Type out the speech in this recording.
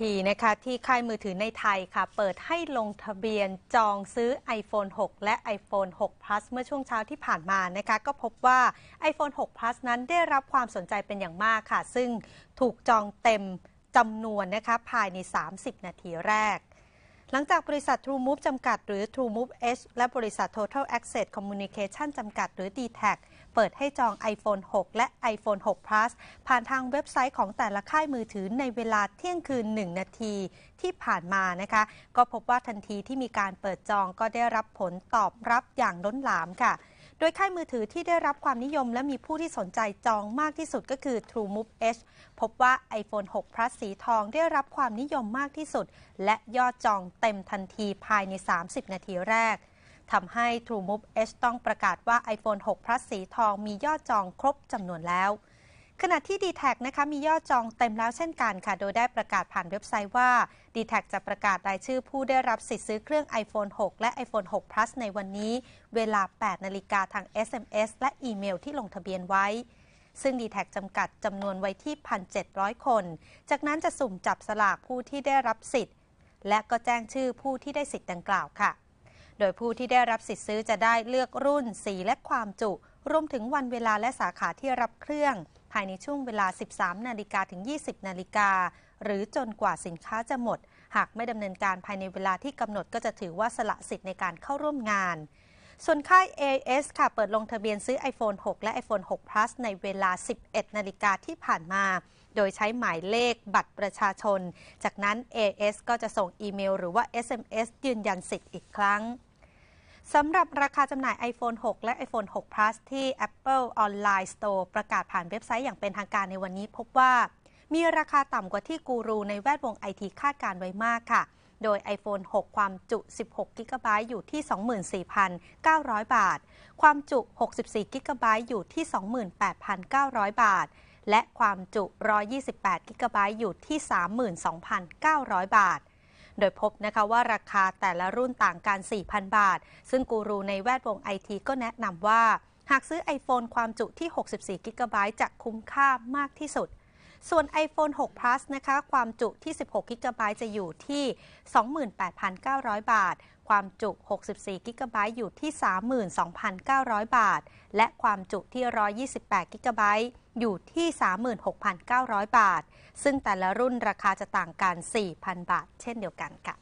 ทีนะคะที่ค่ายมือถือในไทยค่ะ เปิดให้ลงทะเบียนจองซื้อ iPhone 6 และ iPhone 6 Plus เมื่อช่วงเช้าที่ผ่านมานะคะก็พบว่า iPhone 6 Plus นั้นได้รับความสนใจเป็นอย่างมากค่ะ ซึ่งถูกจองเต็มจำนวนนะคะภายใน 30 นาทีแรก หลังจากบริษัท TrueMove จำกัด หรือ TrueMove H และบริษัท Total Access Communication จำกัด หรือ d t a c เปิดให้จอง iPhone 6 และ iPhone 6 Plus ผ่านทางเว็บไซต์ของแต่ละค่ายมือถือในเวลาเที่ยงคืน 1 นาทีที่ผ่านมานะคะ ก็พบว่าทันทีที่มีการเปิดจองก็ได้รับผลตอบรับอย่างล้นหลามค่ะ โดยค่ายมือถือที่ได้รับความนิยมและมีผู้ที่สนใจจองมากที่สุดก็คือ TrueMove H พบว่า iPhone 6 Plus สีทองได้รับความนิยมมากที่สุด และยอดจองเต็มทันทีภายใน 30 นาทีแรกทำให้ TrueMove H ต้องประกาศว่า iPhone 6 Plus สีทองมียอดจองครบจำนวนแล้ว ขณะที่ d t แทนะคะมียอดจองเต็มแล้วเช่นกันค่ะ โดยได้ประกาศผ่านเว็บไซต์ว่า d t แทจะประกาศรายชื่อผู้ได้รับสิทธิ์ซื้อเครื่อง iPhone 6 และ iPhone 6 Plus ในวันนี้ เวลา 8 นาฬิกาทาง SMS และอีเมลที่ลงทะเบียนไว้ ซึ่ง d t แทจำกัดจำนวนไว้ที่ 1,700 คน จากนั้นจะสุ่มจับสลากผู้ที่ได้รับสิทธิ์ และก็แจ้งชื่อผู้ที่ได้สิทธิ์ดังกล่าวค่ะ โดยผู้ที่ได้รับสิทธิ์ซื้อจะได้เลือกรุ่น สีและความจุ รวมถึงวันเวลาและสาขาที่รับเครื่องายในช่วงเวลา 13 นาฬิกาถึง 20 นาฬิกา หรือจนกว่าสินค้าจะหมด หากไม่ดำเนินการภายในเวลาที่กำหนดก็จะถือว่าสละสิทธิ์ในการเข้าร่วมงาน ส่วนค่าย AS ค่ะเปิดลงทะเบียนซื้อ iPhone 6 และ iPhone 6 Plus ในเวลา 11 นาฬิกาที่ผ่านมาโดยใช้หมายเลขบัตรประชาชน จากนั้น AS ก็จะส่งอีเมล หรือว่า SMS ยืนยันสิทธิ์อีกครั้ง สำหรับราคาจำหน่าย iPhone 6 และ iPhone 6 Plus ที่ Apple Online Store ประกาศผ่านเว็บไซต์อย่างเป็นทางการในวันนี้พบว่า มีราคาต่ำกว่าที่กูรูในแวดวงไอทีคาดการไว้มากค่ะ โดย iPhone 6 ความจุ 16 g b อยู่ที่ 24,900 บาท ความจุ 64 g b อยู่ที่ 28,900 บาท และความจุ 128 g b อยู่ที่ 32,900 บาท โดยพบนะคะว่าราคาแต่ละรุ่นต่างกัน 4,000 บาท ซึ่งกูรูในแวดวงไอทีก็แนะนำว่า หากซื้อ iPhone ความจุที่ 64 g b จะคุ้มค่ามากที่สุด ส่วน iPhone 6 Plus นะคะ ความจุที่ 16 g b จะอยู่ที่ 28,900 บาท ความจุ 64 g b อยู่ที่ 32,900 บาท และความจุที่ 128 g b อยู่ที่ 36,900 บาท ซึ่งแต่ละรุ่นราคาจะต่างกัน 4,000 บาท เช่นเดียวกันค่ะ